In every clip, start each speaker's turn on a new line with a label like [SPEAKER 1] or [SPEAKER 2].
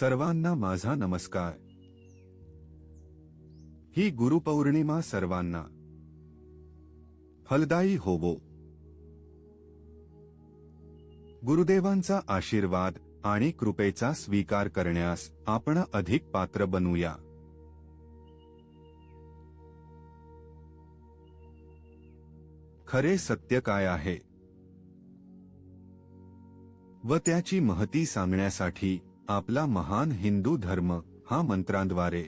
[SPEAKER 1] सर्वांना माझा नमस्कार. ही गुरुपौर्णिमा सर्वांना. फलदायी होवो. गुरुदेवांचा आशीर्वाद आणि कृपेचा स्वीकार करण्यास आपण अधिक पात्र बनूया. खरे सत्य काय आहे? व त्याची महती सांगण्यासाठी आपला महान हिंदू धर्म हा मंत्रांद्वारे.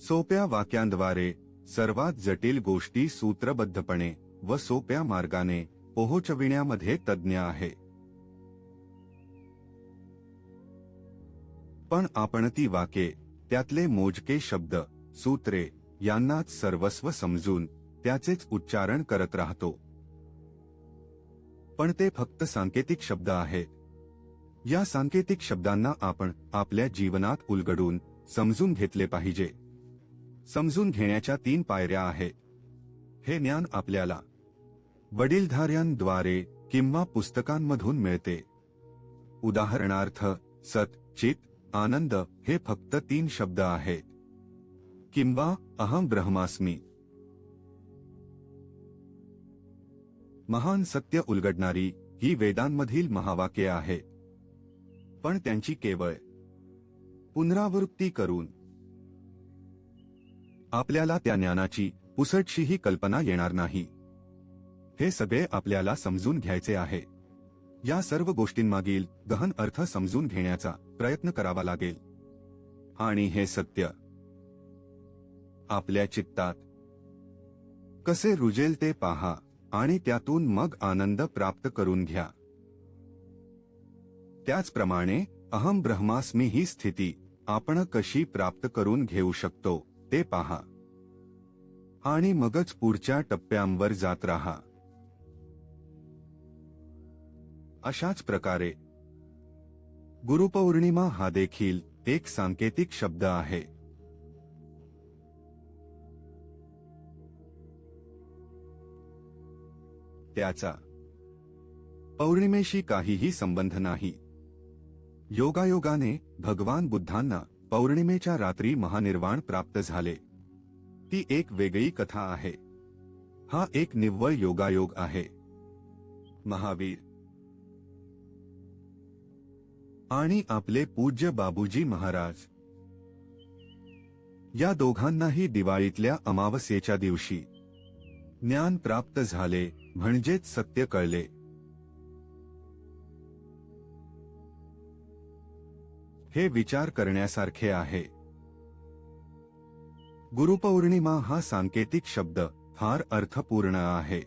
[SPEAKER 1] सोप्या वाक्यांद्वारे सर्वात जटिल गोष्टी सूत्रबद्धपणे व सोप्या मार्गाने पोहोचविण्यामध्ये तज्ज्ञ आहे. पण आपण ती वाके त्यातले मोजके शब्द सूत्रे यांनाच सर्वस्व समजून त्याचेच उच्चारण करत राहतो. पण ते फक्त सांकेतिक शब्द आहेत या सांकेतिक शब्दांना आपण आपल्या जीवनात उलगडून समजून घेतले पाहिजे. समजून घेण्याच्या तीन पायऱ्या आहेत. हे ज्ञान आपल्याला वडीलधाऱ्यांद्वारे किंवा पुस्तकांमधून मिळते. उदाहरणार्थ सत चित आनंद हे फक्त तीन शब्द आहेत. किंवा अहम ब्रह्मास्मी. महान सत्य उलगडणारी ही वेदांमधील महावाक्ये आहेत पण त्यांची केवळ पुनरावृत्ती करून. आपल्याला त्या ज्ञानाची पुसटशीही कल्पना येणार नाही. हे सगळे आपल्याला समजून घ्यायचे आहे. या सर्व गोष्टींमागील गहन अर्थ समजून घेण्याचा प्रयत्न करावा लागेल. आणि हे सत्य आपल्या चित्तात कसे रुजेल ते पहा आणि त्यातून मग आनंद प्राप्त करून घ्या. त्याचप्रमाणे अहम ब्रह्मास्मी ही स्थिती आपण कशी प्राप्त करून घेऊ शकतो ते पहा. आणि मगच पुढच्या टप्प्यांवर जात राहा. अशाच प्रकारे गुरुपौर्णिमा हा देखील एक सांकेतिक शब्द आहे. त्याचा पौर्णिमेशी काहीही संबंध नाही. योगायोगाने भगवान बुद्धांना पौर्णिमेच्या रात्री महानिर्वाण प्राप्त झाले. ती एक वेगळी कथा आहे. हा एक निव्वळ योगायोग आहे. महावीर. आणि आपले पूज्य बाबूजी महाराज. या दोघांनाही दिवाळीतल्या अमावस्येच्या दिवशी ज्ञान प्राप्त झाले म्हणजेच सत्य कळले. हे विचार करण्यासारखे आहे. गुरुपौर्णिमा हा सांकेतिक शब्द फार अर्थपूर्ण आहे.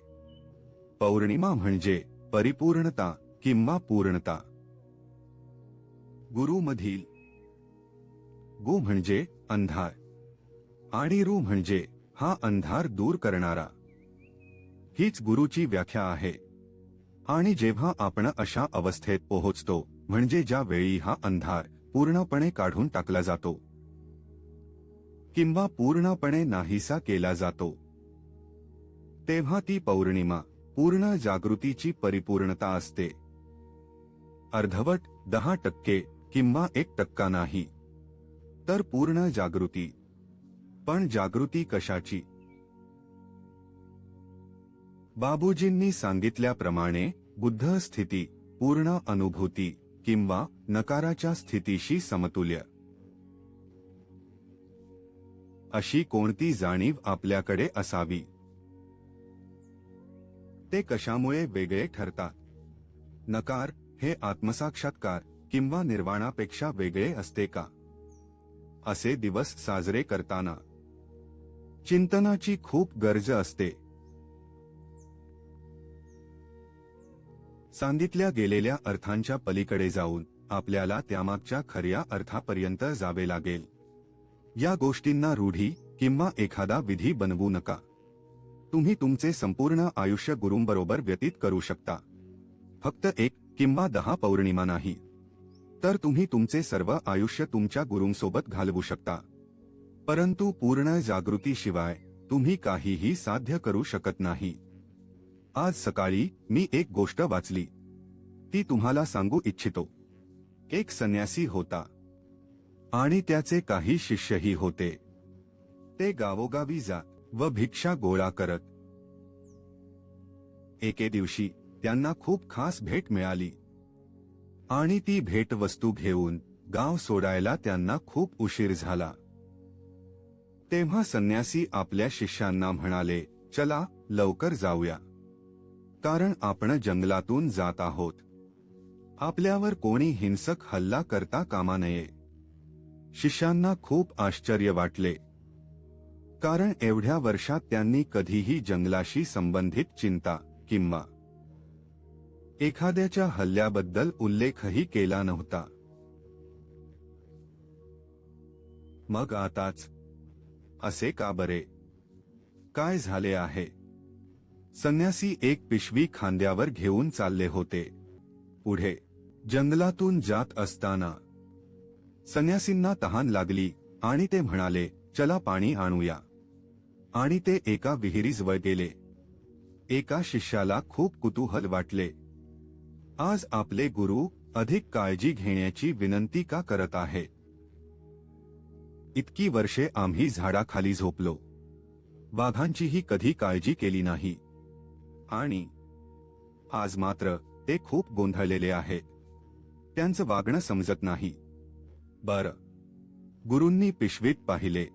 [SPEAKER 1] पौर्णिमा म्हणजे परिपूर्णता किंवा पूर्णता. गुरुमधील गु म्हणजे अंधार आणि रु म्हणजे हा अंधार दूर करणारा. हीच गुरुची व्याख्या आहे. आणि जेव्हा आपण अशा अवस्थेत पोहोचतो म्हणजे ज्या वेळी हा अंधार पूर्णपणे काढून टाकला जातो. किंवा पूर्णपणे नाहीसा केला जातो. तेव्हा ती पौर्णिमा पूर्ण जागृतीची परिपूर्णता असते. अर्धवट दहा टक्के किंवा एक टक्का नाही. तर पूर्ण जागृती. पण जागृती कशाची? बाबूजींनी सांगितल्याप्रमाणे बुद्ध स्थिती पूर्ण अनुभूती किंवा नकाराच्या स्थितीशी समतुल्य. अशी कोणती जाणीव आपल्याकडे असावी? ते कशामुळे वेगळे ठरतात? नकार हे आत्मसाक्षात्कार किंवा निर्वाणापेक्षा वेगळे असते का? असे दिवस साजरे करताना. चिंतनाची खूप गरज असते. सांगितल्या गेलेल्या अर्थांच्या पलीकडे जाऊन. आपल्याला त्यामागच्या खऱ्या अर्थापर्यंत जावे लागेल. या गोष्टींना रूढी किंवा एखादा विधी बनवू नका. तुम्ही तुमचे संपूर्ण आयुष्य गुरुंबरोबर व्यतीत करू शकता. फक्त एक किंवा दहा पौर्णिमा नाही. तर तुम्ही तुमचे सर्व आयुष्य तुमच्या गुरुंसोबत घालवू शकता. परंतु पूर्ण जागृतीशिवाय तुम्ही काहीही साध्य करू शकत नाही. आज सकाळी मी एक गोष्ट वाचली. ती तुम्हाला सांगू इच्छितो. एक संन्यासी होता. आणि त्याचे काही शिष्यही होते. ते गावोगावी जात व भिक्षा गोळा करत. एके दिवशी त्यांना खूप खास भेट मिळाली. आणि ती भेटवस्तू घेऊन गाव सोडायला त्यांना खूप उशीर झाला. तेव्हा संन्यासी आपल्या शिष्यांना म्हणाले चला लवकर जाऊया. कारण आपण जंगलातून जात आहोत. आपल्यावर कोणी हिंसक हल्ला करता कामा नये. शिष्यांना खूप आश्चर्य वाटले. कारण एवढ्या वर्षात त्यांनी कधीही जंगलाशी संबंधित चिंता किंवा एखाद्याच्या हल्ल्याबद्दल उल्लेखही केला नव्हता. मग आताच असे का बरे? काय झाले आहे? संन्यासी एक पिशवी खांद्यावर घेऊन चालले होते. पुढे जंगलातून जात असताना संन्यासींना तहान लागली आणि ते म्हणाले चला पाणी आणूया. आणि ते एका विहिरीजवळ गेले. एका शिष्याला खूप कुतूहल वाटले. आज आपले गुरु अधिक काळजी घेण्याची विनंती का करत आहे? इतकी वर्षे आम्ही झाडाखाली झोपलो. वाघांचीही कधी काळजी केली नाही. आणि आज मात्र ते खूप गोंधळलेले आहेत. त्यांचं वागणं समजत नाही. बर. गुरूंनी पिशवीत पाहिले.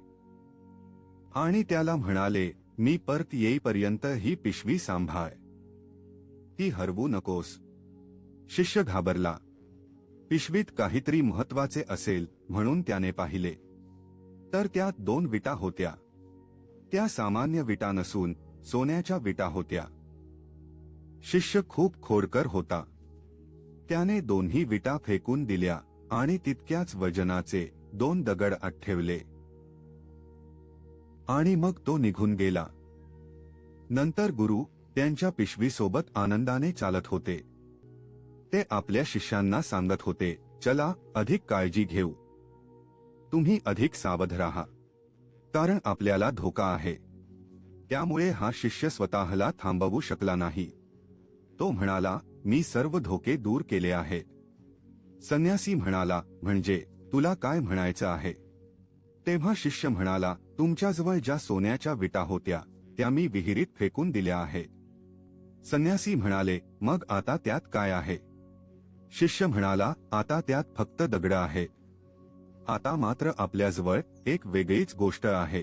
[SPEAKER 1] आणि त्याला म्हणाले मी परत येईपर्यंत ही पिशवी सांभाळ. ती हरवू नकोस. शिष्य घाबरला. पिशवीत काहीतरी महत्त्वाचे असेल म्हणून त्याने पाहिले. तर त्यात दोन विटा होत्या. त्या सामान्य विटा नसून सोन्याच्या विटा होत्या. शिष्य खूप खोडकर होता. त्याने दोन्ही विटा फेकून दिल्या आणि तितक्याच वजनाचे दोन दगड आत ठेवले आणि मग तो निघून गेला. नंतर गुरु त्यांच्या पिशवीसोबत आनंदाने चालत होते. ते आपल्या शिष्यांना सांगत होते चला अधिक काळजी घेऊ. तुम्ही अधिक सावध राहा. कारण आपल्याला धोका आहे. त्यामुळे हा शिष्य स्वतःला थांबवू शकला नाही. तो म्हणाला मी सर्व धोके दूर केले आहेत. संन्यासी म्हणाला म्हणजे तुला काय म्हणायचं आहे? तेव्हा शिष्य म्हणाला तुमच्याजवळ ज्या सोन्याच्या विटा होत्या त्या मी विहिरीत फेकून दिल्या आहेत. संन्यासी म्हणाले मग आता त्यात काय आहे? शिष्य म्हणाला आता त्यात फक्त दगड आहे आता मात्र आपल्याजवळ एक वेगळीच गोष्ट आहे.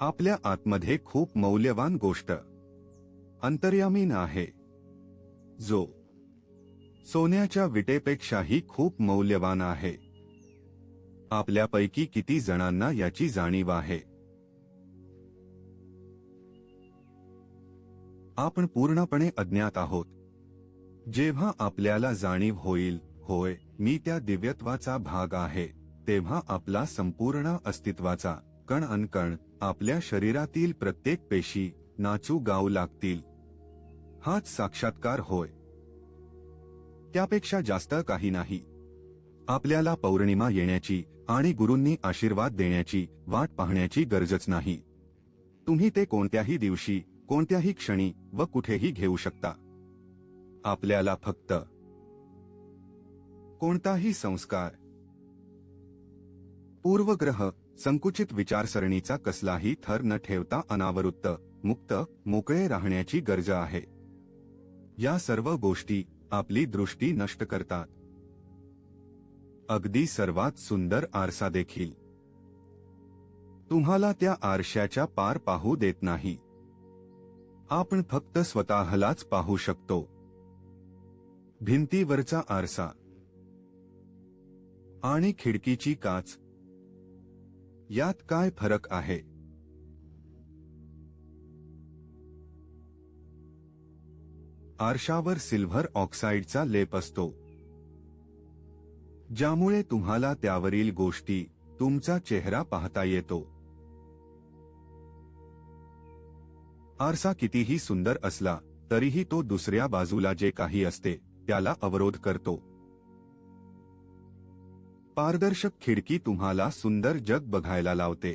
[SPEAKER 1] आपल्या आतमध्ये खूप मौल्यवान गोष्ट. अंतर्यामीन आहे. जो सोन्याच्या विटेपेक्षाही खूप मौल्यवान आहे. आपल्यापैकी किती जणांना याची जाणीव आहे? आपण पूर्णपणे अज्ञात आहोत. जेव्हा आपल्याला जाणीव होईल होय मी त्या दिव्यत्वाचा भाग आहे तेव्हा आपला संपूर्ण अस्तित्वाचा कण अनकण आपल्या शरीरातील प्रत्येक पेशी नाचू गाऊ लागतील. हाच साक्षात्कार होय. त्यापेक्षा जास्त काही नाही. आपल्याला पौर्णिमा येण्याची आणि गुरूंनी आशीर्वाद देण्याची वाट पाहण्याची गरजच नाही. तुम्ही ते कोणत्याही दिवशी कोणत्याही क्षणी व कुठेही घेऊ शकता. आपल्याला फक्त कोणताही संस्कार पूर्वग्रह संकुचित विचारसरणीचा कसलाही थर न ठेवता अनावृत्त मुक्त मोकळे राहण्याची गरज आहे. या सर्व गोष्टी आपली दृष्टी नष्ट करतात. अगदी सर्वात सुंदर आरसा देखील. तुम्हाला त्या आरशाच्या पार पाहू देत नाही. आपण फक्त स्वतःलाच पाहू शकतो. भिंतीवरचा आरसा. आणि खिडकीची काच. यात काय फरक आहे? आरशावर सिल्व्हर ऑक्साईडचा लेप असतो. ज्यामुळे तुम्हाला त्यावरील गोष्टी तुमचा चेहरा पाहता येतो. आरसा कितीही सुंदर असला तरीही तो दुसऱ्या बाजूला जे काही असते त्याला अवरोध करतो. पारदर्शक खिडकी तुम्हाला सुंदर जग बघायला लावते.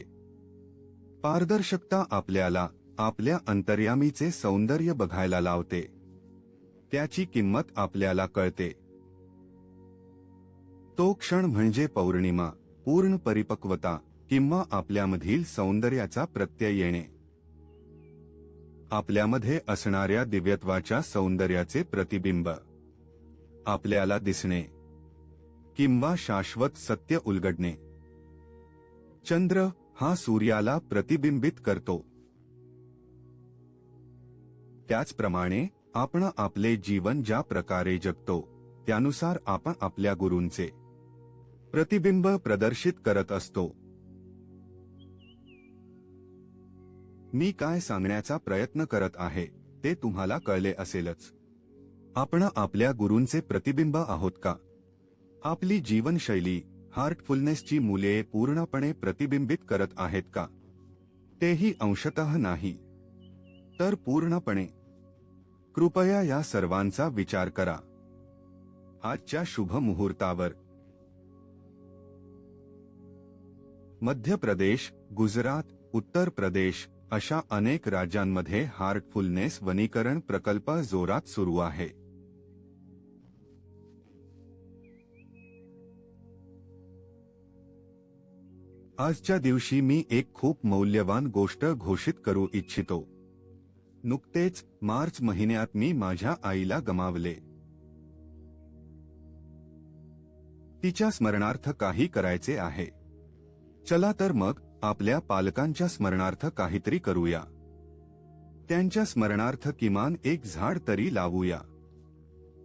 [SPEAKER 1] पारदर्शकता आपल्याला आपल्या अंतर्यामीचे सौंदर्य बघायला लावते. त्याची किंमत आपल्याला कळते. तो क्षण म्हणजे पौर्णिमा पूर्ण परिपक्वता किंवा आपल्यामधील सौंदर्याचा प्रत्यय येणे. आपल्यामध्ये असणाऱ्या दिव्यत्वाच्या सौंदर्याचे प्रतिबिंब आपल्याला दिसणे किंवा शाश्वत सत्य उलगडणे. चंद्र हा सूर्याला प्रतिबिंबित करतो. त्याचप्रमाणे आपण आपले जीवन ज्या प्रकारे जगतो त्यानुसार आपण आपल्या गुरूंचे प्रतिबिंब प्रदर्शित करत असतो. मी काय सांगण्याचा प्रयत्न करत आहे ते तुम्हाला कळले असेलच. आपण आपल्या गुरूंचे प्रतिबिंब आहोत का? आपली जीवनशैली हार्टफुलनेसची मुले पूर्णपणे प्रतिबिंबित करत आहेत का? तेही अंशतः नाही. तर पूर्णपणे कृपया या सर्वांचा विचार करा. आजच्या शुभ मुहूर्तावर. मध्य प्रदेश, गुजरात, उत्तर प्रदेश अशा अनेक राज्यांमध्ये हार्टफुलनेस वनीकरण प्रकल्प जोरात सुरू आहे. आजच्या दिवशी मी एक खूप मौल्यवान गोष्ट घोषित करू इच्छितो. नुकतेच मार्च महिन्यात मी माझ्या आईला गमावले. तिच्या स्मरणार्थ काही करायचे आहे. चला तर मग आपल्या पालकांच्या स्मरणार्थ काहीतरी करूया. त्यांच्या स्मरणार्थ किमान एक झाड तरी लावूया.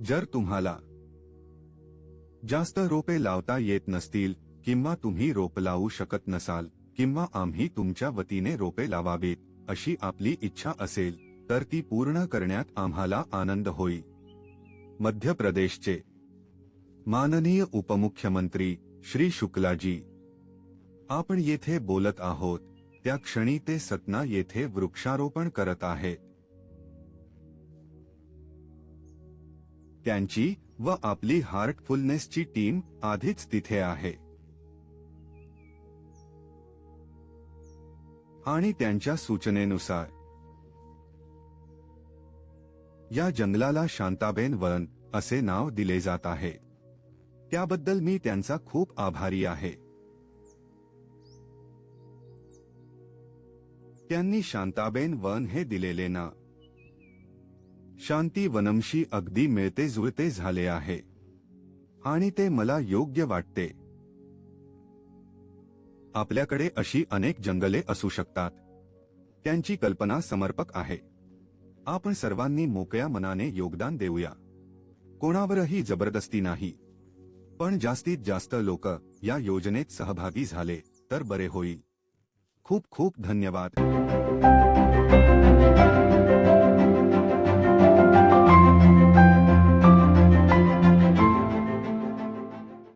[SPEAKER 1] जर तुम्हाला जास्त रोपे लावता येत नसतील किंवा तुम्ही रोप लावू शकत नसाल किंवा आम्ही तुमच्या वतीने रोपे लावावीत अशी आपली इच्छा असेल तर ती पूर्ण करण्यात आम्हाला आनंद होई. मध्य प्रदेशचे माननीय उपमुख्यमंत्री श्री शुक्लाजी आपण येथे बोलत आहोत त्या क्षणी ते सतना येथे वृक्षारोपण करत आहेत. त्यांची व आपली हार्टफुलनेसची टीम आधीच तिथे आहे. आणि त्यांच्या सूचनेनुसार या जंगलाला शांताबेन वन असे नाव दिले जात आहे. त्याबद्दल मी त्यांचा खूप आभारी आहे. त्यांनी शांताबेन वन हे दिलेले ना. शांती वनमशी अगदी मिळते जुळते झाले आहे. आणि ते मला योग्य वाटते. आपल्याकडे अशी अनेक जंगले असू शकतात. त्यांची कल्पना समर्पक आहे. आपण सर्वांनी मोकळ्या मनाने योगदान देऊया. कोणावरही जबरदस्ती नाही. पण जास्तीत जास्त लोक या योजनेत सहभागी झाले तर बरे होईल. खूप खूप धन्यवाद.